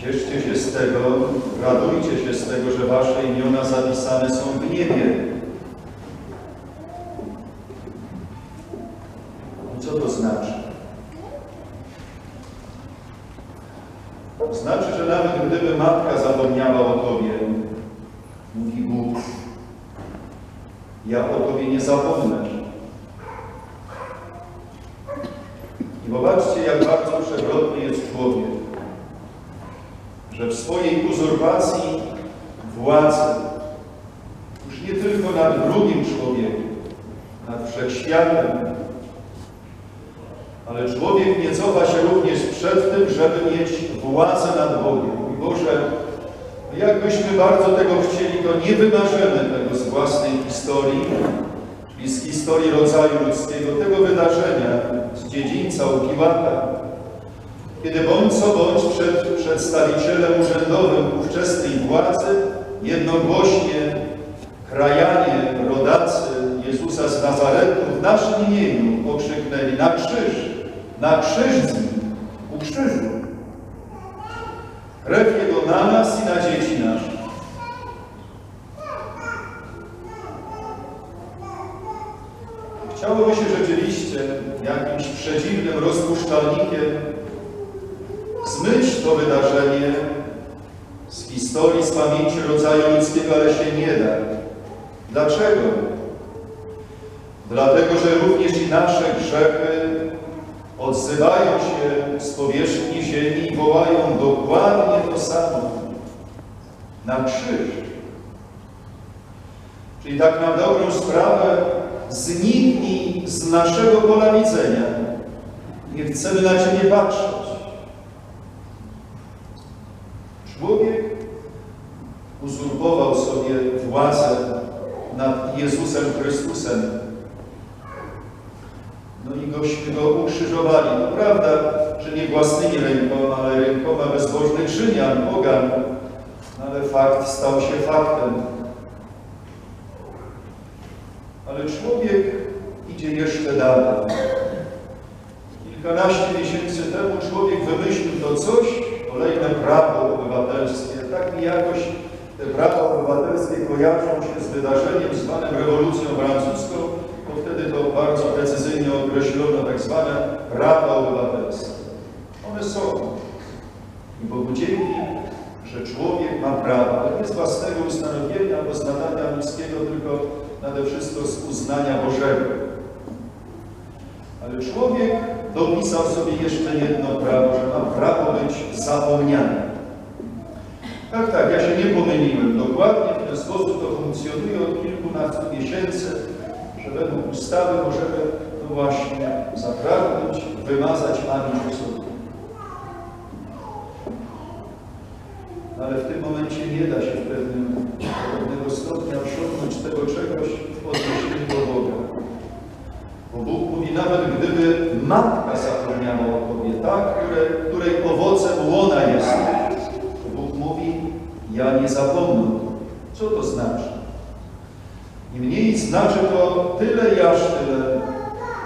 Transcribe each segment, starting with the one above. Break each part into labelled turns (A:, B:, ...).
A: Cieszcie się z tego, radujcie się z tego, że wasze imiona zapisane są w niebie. Co to znaczy? To znaczy, że nawet gdyby matka zapomniała o Tobie, mówi Bóg, ja o Tobie nie zapomnę. I popatrzcie, jak bardzo przewrotny jest człowiek, że w swojej uzurpacji władzy, już nie tylko nad drugim człowiekiem, nad wszechświatem, ale człowiek nie cofa się również przed tym, żeby mieć władzę nad Bogiem. I Boże, jakbyśmy bardzo tego chcieli, to nie wymarzymy tego z własnej historii, i z historii rodzaju ludzkiego, tego wydarzenia z dziedzińca u Piłata, kiedy bądź co bądź przed przedstawicielem urzędowym ówczesnej władzy jednogłośnie krajanie, rodacy Jezusa z Nazaretu w naszym imieniu okrzyknęli na krzyż, na krzyż z nim, u krzyżu. Krew Jego na nas i na dzieci nasze. Chciałoby się rzeczywiście jakimś przedziwnym rozpuszczalnikiem zmyć to wydarzenie z historii, z pamięci rodzaju ludzkiego, ale się nie da. Dlaczego? Dlatego, że również i nasze grzechy odzywają się z powierzchni ziemi i wołają dokładnie to samo. Na krzyż. Czyli tak na dobrą sprawę zniknij z naszego pola widzenia. Nie chcemy na Ciebie patrzeć. Człowiek uzurpował sobie władzę nad Jezusem Chrystusem. No i gośmy go ukrzyżowali. No prawda, że nie własnymi rękoma, ale rękoma bezbożnych Rzymian, pogan. No ale fakt stał się faktem. Ale człowiek idzie jeszcze dalej. Kilkanaście miesięcy temu człowiek wymyślił to coś, kolejne prawo obywatelskie. Tak mi jakoś te prawa obywatelskie kojarzą się z wydarzeniem zwanym rewolucją francuską, bo wtedy to bardzo precyzyjnie określono tak zwane prawa obywatelskie. One są. I Bogu że człowiek ma prawa, ale nie z własnego ustanowienia albo z nadania ludzkiego, tylko nade wszystko z uznania Bożego. Ale człowiek dopisał sobie jeszcze jedno prawo być zapomniany. Tak, tak, ja się nie pomyliłem. Dokładnie w ten sposób to funkcjonuje od kilkunastu miesięcy, że według ustawy możemy to właśnie zapragnąć, wymazać pamięć o sobie. No, ale w tym momencie nie da się w pewnym, pewnego stopnia osiągnąć tego czegoś w odniesieniu do Boga. Bo Bóg mówi, nawet gdyby matka zapomniała o Tobie, ta, które, której owocem łona jest, to Bóg mówi, ja nie zapomnę. Co to znaczy? Niemniej znaczy to tyle i aż tyle,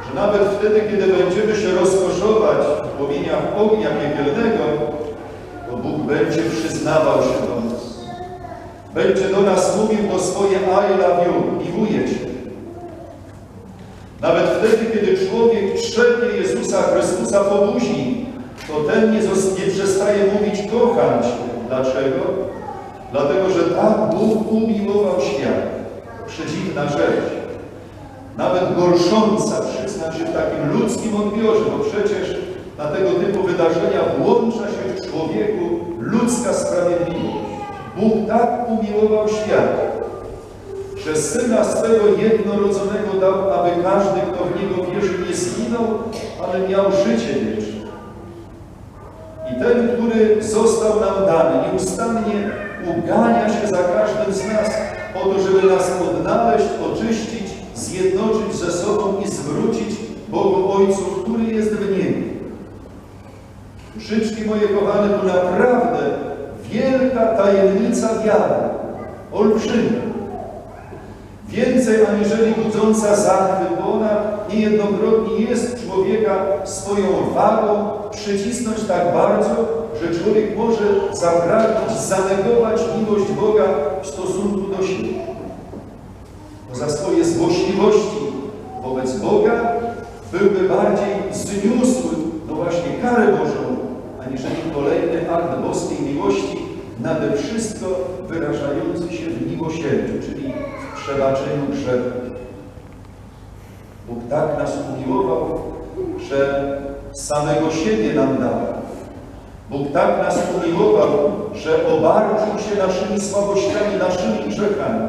A: że nawet wtedy, kiedy będziemy się rozkoszować w płomieniach ognia piekielnego, to Bóg będzie przyznawał się do nas. Będzie do nas mówił to swoje I love you, miłuję Cię. Nawet wtedy, kiedy człowiek trzepie Jezusa Chrystusa po buzi, to ten nie, nie przestaje mówić kocham Cię. Dlaczego? Dlatego, że tak Bóg umiłował świat. Przedziwna rzecz. Nawet gorsząca, przyznam się w takim ludzkim odbiorze, bo przecież na tego typu wydarzenia włącza się w człowieku ludzka sprawiedliwość. Bóg tak umiłował świat, że Syna swego jednorodzonego dał, aby każdy, kto w Niego wierzy, nie zginął, ale miał życie wieczne. I ten, który został nam dany, nieustannie ugania się za każdym z nas po to, żeby nas odnaleźć, oczyścić, zjednoczyć ze sobą i zwrócić Bogu Ojcu, który jest w niebie. Życzki moje kochane, to naprawdę wielka tajemnica wiary, olbrzymia. Więcej aniżeli budząca zachwyt, bo ona niejednokrotnie jest człowieka swoją wagą przycisnąć tak bardzo, że człowiek może zapragnąć, zanegować miłość Boga w stosunku do siebie. Bo za swoje złośliwości wobec Boga byłby bardziej zniósł, no właśnie, karę Bożą, aniżeli kolejny akt boskiej miłości, nade wszystko wyrażający się w miłosierdziu, czyli w przebaczeniu grzechów. Bóg tak nas umiłował, że samego siebie nam dał. Bóg tak nas umiłował, że obarczył się naszymi słabościami, naszymi grzechami.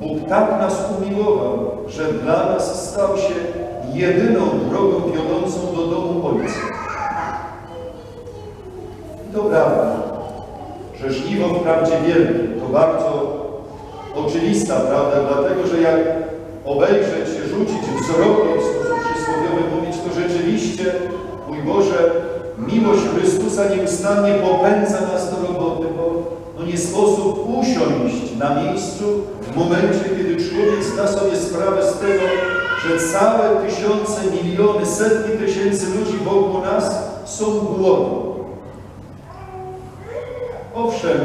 A: Bóg tak nas umiłował, że dla nas stał się jedyną drogą wiodącą do domu Ojca. I to prawda, że żniwo wprawdzie wielkie, to bardzo oczywista prawda, dlatego że jak obejrzeć, rzucić wzrokiem w sposób przysłowiowy, mówić, to rzeczywiście, mój Boże, miłość Chrystusa nieustannie popędza nas do roboty, bo no nie sposób usiąść na miejscu w momencie, kiedy człowiek zda sobie sprawę z tego, że całe tysiące, miliony, setki tysięcy ludzi wokół nas są głodni. Owszem,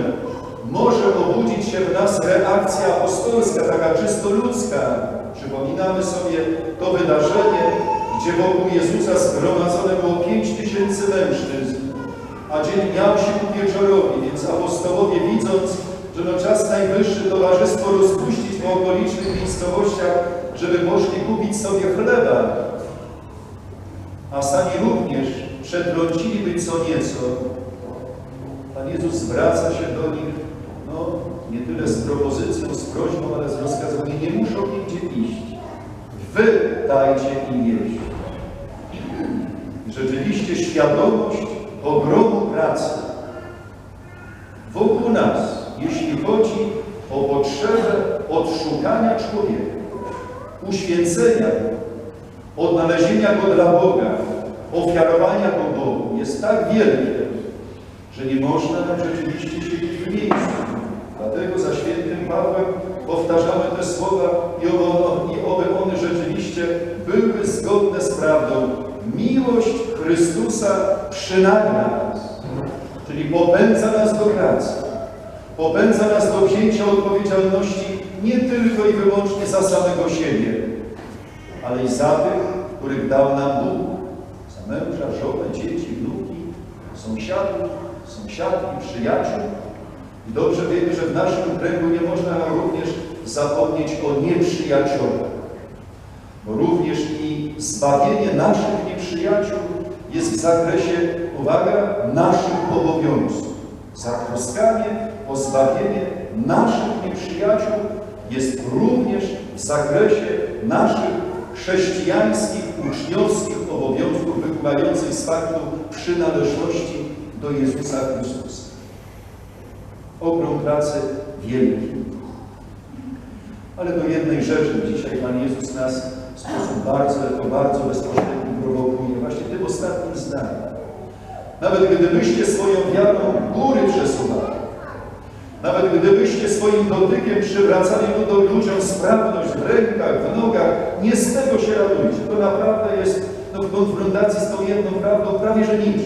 A: może obudzić się w nas reakcja apostolska, taka czysto ludzka. Przypominamy sobie to wydarzenie, gdzie wokół Jezusa zgromadzone było pięć tysięcy mężczyzn, a dzień miał się ku wieczorowi, więc apostołowie widząc, że no czas najwyższy towarzystwo rozpuścić po okolicznych miejscowościach, żeby poszli kupić sobie chleba, a sami również przetrąciliby co nieco, Pan Jezus zwraca się do nich, no nie tyle z propozycją, z prośbą, ale z rozkazem, nie muszą nigdzie iść. Wy dajcie im jeść. Rzeczywiście świadomość ogromu pracy wokół nas, jeśli chodzi o potrzebę odszukania człowieka, uświęcenia, odnalezienia go dla Boga, ofiarowania go Bogu, jest tak wielkie, że nie można nam rzeczywiście siedzieć w miejscu. Dlatego za świętym Pawłem powtarzamy te słowa i oby, i oby one rzeczywiście były zgodne z prawdą. Miłość Chrystusa przynagla nas, czyli popędza nas do pracy, popędza nas do wzięcia odpowiedzialności nie tylko i wyłącznie za samego siebie, ale i za tych, których dał nam Bóg, za męża, żonę, dzieci, wnuki, sąsiadów, sąsiadki, przyjaciół. I dobrze wiemy, że w naszym kręgu nie można również zapomnieć o nieprzyjaciołach, bo również i zbawienie naszych nieprzyjaciół jest w zakresie, uwaga, naszych obowiązków. Zatroskanie o zbawienie naszych nieprzyjaciół jest również w zakresie naszych chrześcijańskich, uczniowskich obowiązków wypływających z faktu przynależności do Jezusa Chrystusa. Ogrom pracy wielki. Ale do jednej rzeczy dzisiaj Pan Jezus nas w sposób bardzo, to bardzo bezpośredni prowokuje, właśnie tym ostatnim zdaniem. Nawet gdybyście swoją wiarą góry przesuwali, nawet gdybyście swoim dotykiem przywracali ludziom sprawność w rękach, w nogach, nie z tego się radujcie. To naprawdę jest no, w konfrontacji z tą jedną prawdą prawie że nic.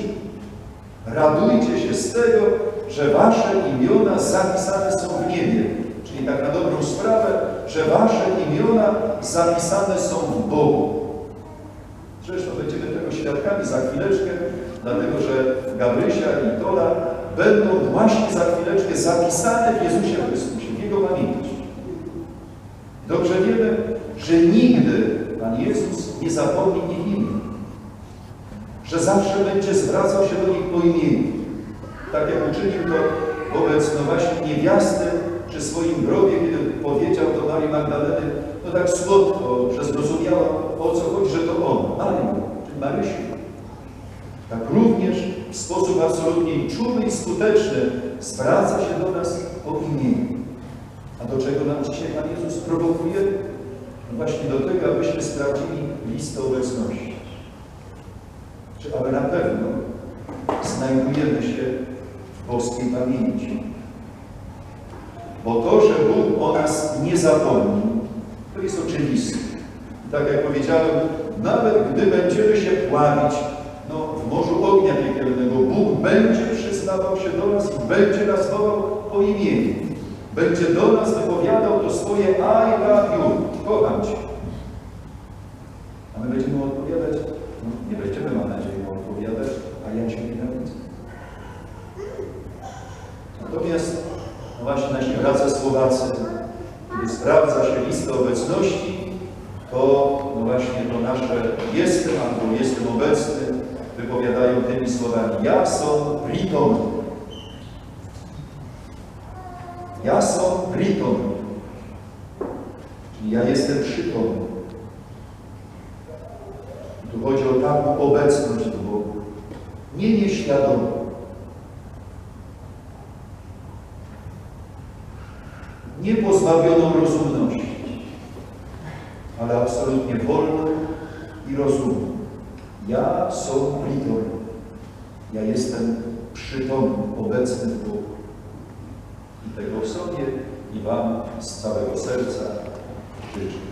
A: Radujcie się z tego, że wasze imiona zapisane są w niebie. Czyli tak na dobrą sprawę, że wasze imiona zapisane są w Bogu. Zresztą będziemy tego świadkami za chwileczkę, dlatego że Gabrysia i Tola będą właśnie za chwileczkę zapisane w Jezusie Chrystusie, w Jego pamięci. Dobrze wiemy, że nigdy Pan Jezus nie zapomni. Że zawsze będzie zwracał się do nich po imieniu. Tak jak uczynił to wobec no właśnie niewiasty przy swoim grobie, kiedy powiedział do Marii Magdaleny, no tak słodko, że zrozumiała o co chodzi, że to on, Maria, czy Marysiu. Tak również w sposób absolutnie czuły i skuteczny zwraca się do nas po imieniu. A do czego nam dzisiaj Pan Jezus prowokuje? No właśnie do tego, abyśmy sprawdzili listę obecności. Czy aby na pewno znajdujemy się w boskiej pamięci. Bo to, że Bóg o nas nie zapomni, to jest oczywiste. Tak jak powiedziałem, nawet gdy będziemy się pławić no, w morzu ognia piekielnego, Bóg będzie przyznawał się do nas i będzie nas wołał po imieniu. Będzie do nas wypowiadał to swoje I love you, kocham Cię. A my będziemy mu odpowiadać, no, nie będziemy, mam nadzieję, mu odpowiadać, a ja Cię nienawidzę. Natomiast, no właśnie nasi bracia Słowacy, kiedy sprawdza się listę obecności, to no właśnie to nasze jestem albo jestem obecny wypowiadają tymi słowami ja są pritom. Ja są pritom. Czyli ja jestem przytomny. Tu chodzi o taką obecność w Bogu. Nie nieświadomą. Nie pozbawioną rozumności, ale absolutnie wolną i rozumną. Ja są pritom. Ja jestem przytomny, obecny w Bogu. I tego sobie i Wam z całego serca życzę.